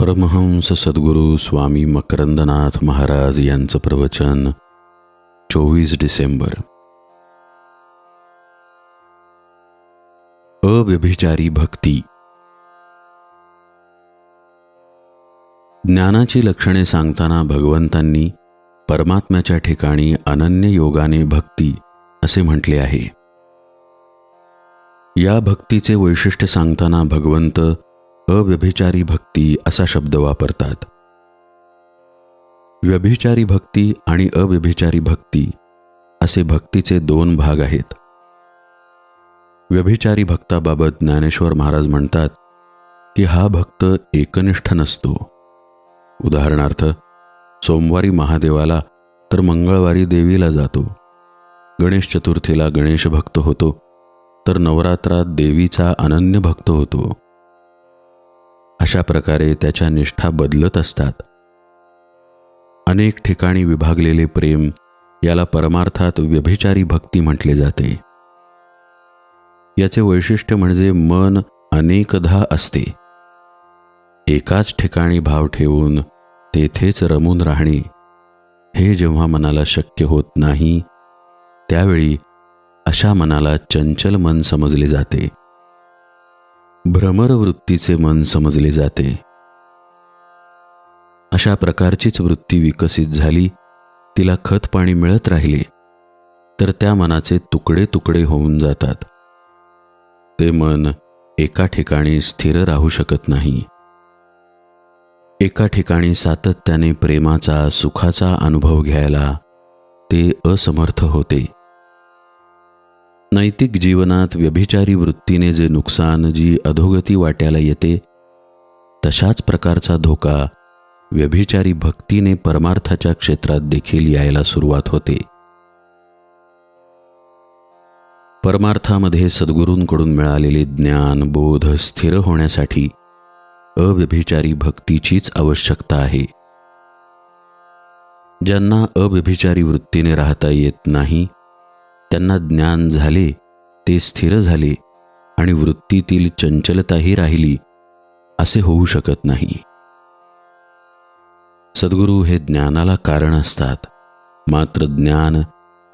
परमहंस सद्गुरू स्वामी मकरंदनाथ महाराज यांचं प्रवचन चोवीस डिसेंबर. अव्यभिचारी भक्ती. ज्ञानाची लक्षणे सांगताना भगवंतांनी परमात्म्याच्या ठिकाणी अनन्य योगाने भक्ती असे म्हटले आहे. या भक्तीचे वैशिष्ट्य सांगताना भगवंत अव्यभिचारी भक्ती असा शब्द वापरतात. व्यभिचारी भक्ती आणि अव्यभिचारी भक्ती असे भक्तीचे दोन भाग आहेत. व्यभिचारी भक्ताबाबत ज्ञानेश्वर महाराज म्हणतात की हा भक्त एकनिष्ठ नसतो. उदाहरणार्थ सोमवारी महादेवाला तर मंगळवारी देवीला जातो. गणेश चतुर्थीला गणेश भक्त होतो तर नवरात्रात देवीचा अनन्य भक्त होतो. अशा प्रकारे त्याच्या निष्ठा बदलत असतात. अनेक ठिकाणी विभागलेले प्रेम याला परमार्थात व्यभिचारी भक्ती म्हटले जाते. याचे वैशिष्ट्य म्हणजे मन अनेकदा असते. एकाच ठिकाणी भाव ठेवून तेथेच रमून राहणे हे जेव्हा मनाला शक्य होत नाही त्यावेळी अशा मनाला चंचल मन समजले जाते. भ्रमर वृत्तीचे मन समजले जाते. अशा प्रकारचीच वृत्ती विकसित झाली तिला खत पाणी मिळत राहिले तर त्या मनाचे तुकडे तुकडे होऊन जातात. ते मन एका ठिकाणी स्थिर राहू शकत नाही. एका ठिकाणी सातत्याने प्रेमाचा सुखाचा अनुभव घ्यायला ते असमर्थ होते. नैतिक जीवनात व्यभिचारी वृत्तीने जे नुकसान जी अधोगती वाट्याला येते तशाच प्रकारचा धोका व्यभिचारी भक्तीने परमार्थाच्या क्षेत्रात देखील यायला सुरुवात होते. परमार्थामध्ये सद्गुरूंकडून मिळालेले ज्ञान बोध स्थिर होण्यासाठी अव्यभिचारी भक्तीचीच आवश्यकता आहे. ज्यांना अव्यभिचारी वृत्तीने राहता येत नाही त्यांना ज्ञान झाले ते स्थिर झाले आणि वृत्तीतील चंचलताही राहिली असे होऊ शकत नाही. सद्गुरू हे ज्ञानाला कारण असतात. मात्र ज्ञान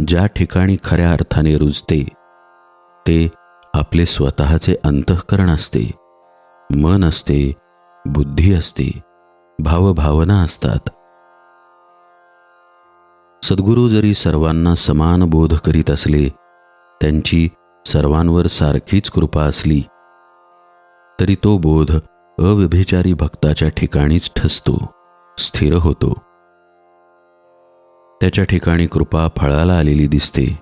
ज्या ठिकाणी खऱ्या अर्थाने रुजते ते आपले स्वतःचे अंतःकरण असते. मन असते बुद्धी असते भावभावना असतात. सद्गुरू जरी सर्वांना समान बोध करीत असले त्यांची सर्वांवर सारखीच कृपा असली तरी तो बोध अव्यभिचारी भक्ताच्या ठिकाणीच ठसतो स्थिर होतो. त्याच्या ठिकाणी कृपा फळाला आलेली दिसते.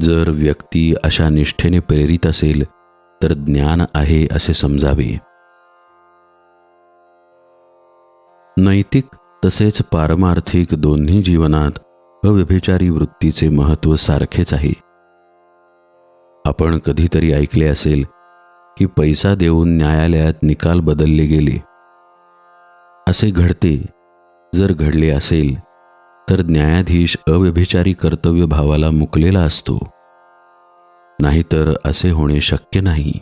जर व्यक्ती अशा निष्ठेने प्रेरित असेल तर ज्ञान आहे असे समजावे. नैतिक तसेच पारमार्थिक दोन्ही जीवनात अव्यभिचारी वृत्तीचे महत्त्व सारखेच आहे. आपण कधीतरी ऐकले असेल की पैसा देऊन न्यायालयात निकाल बदलले गेले. असे घडते. जर घडले असेल तर न्यायाधीश अव्यभिचारी कर्तव्य भावाला मुकलेला असतो. नाहीतर असे होणे शक्य नाही.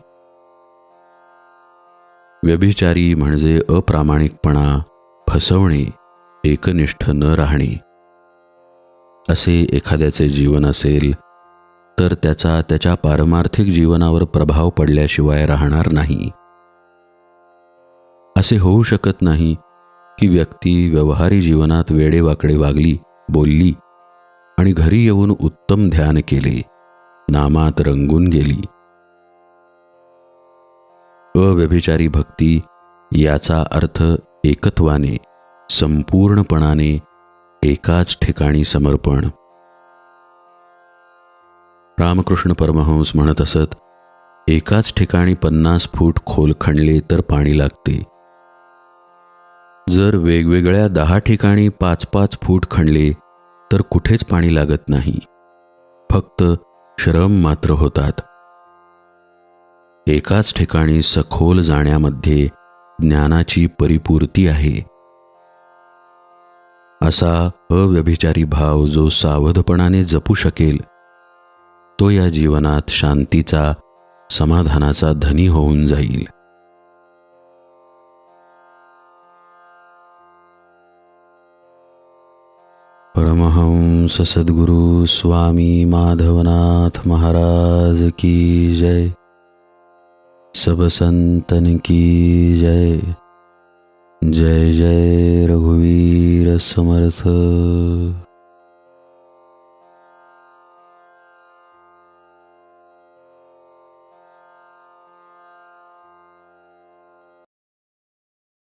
व्यभिचारी म्हणजे अप्रामाणिकपणा फसवणे एकनिष्ठ न राहणे. असे एखाद्याचे जीवन असेल तर त्याचा त्याच्या पारमार्थिक जीवनावर प्रभाव पडल्याशिवाय राहणार नाही. असे होऊ शकत नाही की व्यक्ती व्यवहारी जीवनात वेडेवाकडे वागली बोलली आणि घरी येऊन उत्तम ध्यान केले नामात रंगून गेली. अव्यभिचारी भक्ती याचा अर्थ एकत्वाने. संपूर्णपणाने एकाच ठिकाणी समर्पण. रामकृष्ण परमहंस म्हणत असत एकाच ठिकाणी पन्नास फूट खोल खणले तर पाणी लागते. जर वेगवेगळ्या दहा ठिकाणी पाच पाच फूट खणले तर कुठेच पाणी लागत नाही. फक्त श्रम मात्र होतात. एकाच ठिकाणी सखोल जाण्यामध्ये ज्ञानाची परिपूर्ती आहे. असा अव्यभिचारी भाव जो सावधपणाने जपू शकेल तो या जीवनात शांतीचा समाधानाचा धनी होऊन जाईल. परमहंस सद्गुरु स्वामी माधवनाथ महाराज की जय. सब संतन की जय. जय जय रघुवीर समर्थ।